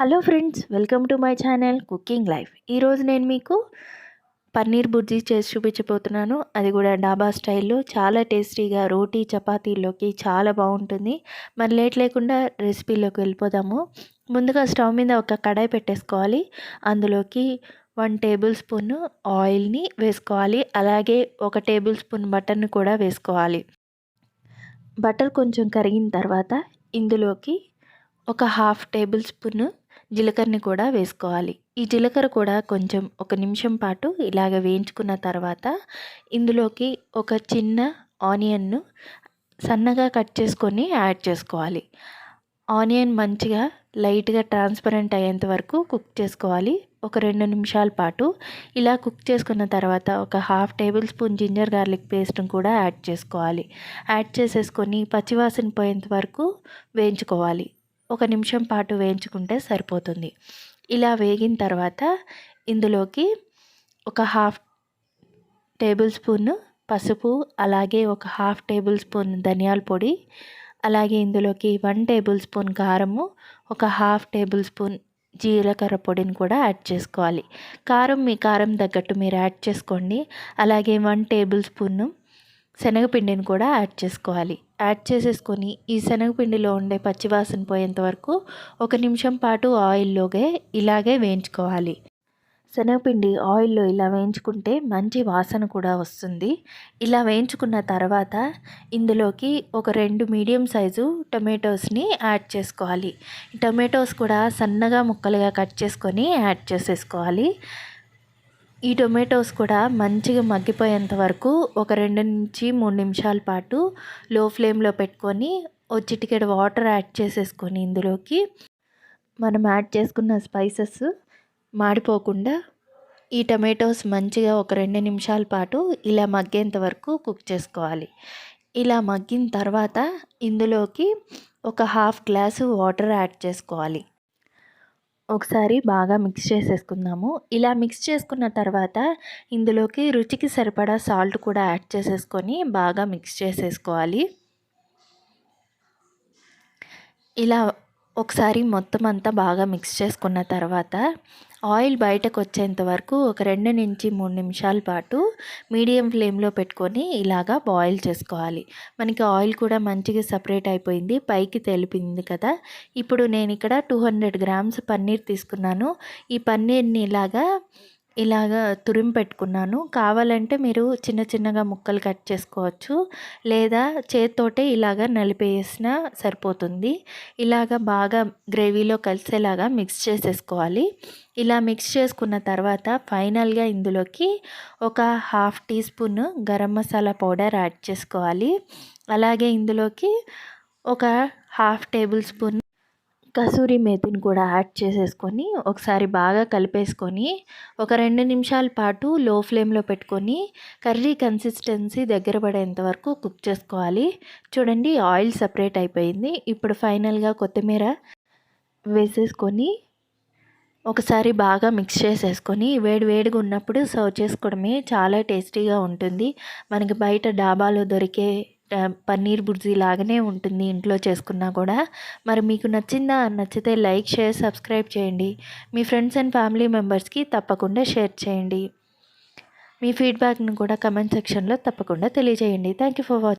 Hello friends welcome to my channel cooking life. ఈరోజు నేను మీకు పన్నీర్ బుర్జీ చేసి చూపించబోతున్నాను. అది కూడా డాబా స్టైల్లో చాలా టేస్టీగా రోటీ చపాతీలోకి చాలా బాగుంటుంది. మరి లేట్ లేకుండా రెసిపీలోకి వెళ్ళిపోదాము. ముందుగా స్టవ్ మీద ఒక కడాయి పెట్టేసుకోవాలి. అందులోకి వన్ టేబుల్ స్పూన్ ఆయిల్ని వేసుకోవాలి. అలాగే ఒక టేబుల్ స్పూన్ బటర్ని కూడా వేసుకోవాలి. బటర్ కొంచెం కరిగిన తర్వాత ఇందులోకి ఒక హాఫ్ టేబుల్ స్పూన్ జీలకర్రని కూడా వేసుకోవాలి. ఈ జీలకర్ర కూడా కొంచెం ఒక నిమిషం పాటు ఇలాగ వేయించుకున్న తర్వాత ఇందులోకి ఒక చిన్న ఆనియన్ను సన్నగా కట్ చేసుకొని యాడ్ చేసుకోవాలి. ఆనియన్ మంచిగా లైట్గా ట్రాన్స్పరెంట్ అయ్యేంత వరకు కుక్ చేసుకోవాలి. ఒక రెండు నిమిషాల పాటు ఇలా కుక్ చేసుకున్న తర్వాత ఒక half tablespoon ginger garlic పేస్ట్ని కూడా యాడ్ చేసుకోవాలి. యాడ్ చేసేసుకొని పచ్చివాసన పోయేంత వరకు వేయించుకోవాలి. ఒక నిమిషం పాటు వేయించుకుంటే సరిపోతుంది. ఇలా వేగిన తర్వాత ఇందులోకి ఒక హాఫ్ టేబుల్ స్పూన్ పసుపు అలాగే ఒక హాఫ్ టేబుల్ స్పూన్ ధనియాల పొడి అలాగే ఇందులోకి వన్ టేబుల్ స్పూన్ కారము ఒక హాఫ్ టేబుల్ స్పూన్ జీలకర్ర పొడిని కూడా యాడ్ చేసుకోవాలి. కారం మీ కారం తగ్గట్టు మీరు యాడ్ చేసుకోండి. అలాగే వన్ టేబుల్ స్పూన్ శనగపిండిని కూడా యాడ్ చేసుకోవాలి. యాడ్ చేసేసుకొని ఈ శనగపిండిలో ఉండే పచ్చివాసన పోయేంత వరకు ఒక నిమిషం పాటు ఆయిల్లోగే ఇలాగే వేయించుకోవాలి. శనగపిండి ఆయిల్లో ఇలా వేయించుకుంటే మంచి వాసన కూడా వస్తుంది. ఇలా వేయించుకున్న తర్వాత ఇందులోకి ఒక రెండు మీడియం సైజు టొమాటోస్ని యాడ్ చేసుకోవాలి. టొమాటోస్ కూడా సన్నగా ముక్కలుగా కట్ చేసుకొని యాడ్ చేసేసుకోవాలి. ఈ టొమాటోస్ కూడా మంచిగా మగ్గిపోయేంత వరకు ఒక రెండు నుంచి మూడు నిమిషాల పాటు లో ఫ్లేమ్లో పెట్టుకొని చిటికెడు వాటర్ యాడ్ చేసేసుకొని ఇందులోకి మనం యాడ్ చేసుకున్న స్పైసెస్ మాడిపోకుండా ఈ టమాటోస్ మంచిగా ఒక రెండు నిమిషాల పాటు ఇలా మగ్గేంత వరకు కుక్ చేసుకోవాలి. ఇలా మగ్గిన తర్వాత ఇందులోకి ఒక హాఫ్ గ్లాసు వాటర్ యాడ్ చేసుకోవాలి. ఒకసారి బాగా మిక్స్ చేసేసుకుందాము. ఇలా మిక్స్ చేసుకున్న తర్వాత ఇందులోకి రుచికి సరిపడా సాల్ట్ కూడా యాడ్ చేసేసుకొని బాగా మిక్స్ చేసేసుకోవాలి. ఇలా ఒకసారి మొత్తం అంతా బాగా మిక్స్ చేసుకున్న తర్వాత ఆయిల్ బయటకు వచ్చేంత వరకు ఒక రెండు నుంచి మూడు నిమిషాల పాటు మీడియం ఫ్లేమ్లో పెట్టుకొని ఇలాగా బాయిల్ చేసుకోవాలి. మనకి ఆయిల్ కూడా మంచిగా సపరేట్ అయిపోయింది పైకి తెలిపింది కదా. ఇప్పుడు నేను ఇక్కడ టూ హండ్రెడ్ గ్రామ్స్ పన్నీర్ తీసుకున్నాను. ఈ పన్నీర్ని ఇలాగా ఇలాగా తురిమి పెట్టుకున్నాను. కావాలంటే మీరు చిన్న చిన్నగా ముక్కలు కట్ చేసుకోవచ్చు. లేదా చేత్తోటే ఇలాగా నలిపేసినా సరిపోతుంది. ఇలాగా బాగా గ్రేవీలో కలిసేలాగా మిక్స్ చేసేసుకోవాలి. ఇలా మిక్స్ చేసుకున్న తర్వాత ఫైనల్గా ఇందులోకి ఒక half teaspoon garam masala powder add చేసుకోవాలి. అలాగే ఇందులోకి ఒక హాఫ్ టేబుల్ స్పూన్ కసూరి మేతిని కూడా యాడ్ చేసేసుకొని ఒకసారి బాగా కలిపేసుకొని ఒక రెండు నిమిషాల పాటు లో ఫ్లేమ్లో పెట్టుకొని కర్రీ కన్సిస్టెన్సీ దగ్గర పడేంత వరకు కుక్ చేసుకోవాలి. చూడండి ఆయిల్ సపరేట్ అయిపోయింది. ఇప్పుడు ఫైనల్గా కొత్తిమీర వేసేసుకొని ఒకసారి బాగా మిక్స్ చేసేసుకొని వేడి వేడిగా ఉన్నప్పుడు సర్వ్ చేసుకోవడమే చాలా టేస్టీగా ఉంటుంది. మనకి బయట డాబాలో దొరికే పన్నీర్ బుర్జీ లాగానే ఉంటుంది ఇంట్లో చేసుకున్నా కూడా. మరి మీకు నచ్చిందా? నచ్చితే లైక్ షేర్ సబ్స్క్రైబ్ చేయండి. మీ ఫ్రెండ్స్ అండ్ ఫ్యామిలీ మెంబర్స్కి తప్పకుండా షేర్ చేయండి. మీ ఫీడ్బ్యాక్ను కూడా కమెంట్ సెక్షన్లో తప్పకుండా తెలియజేయండి. Thank you for watching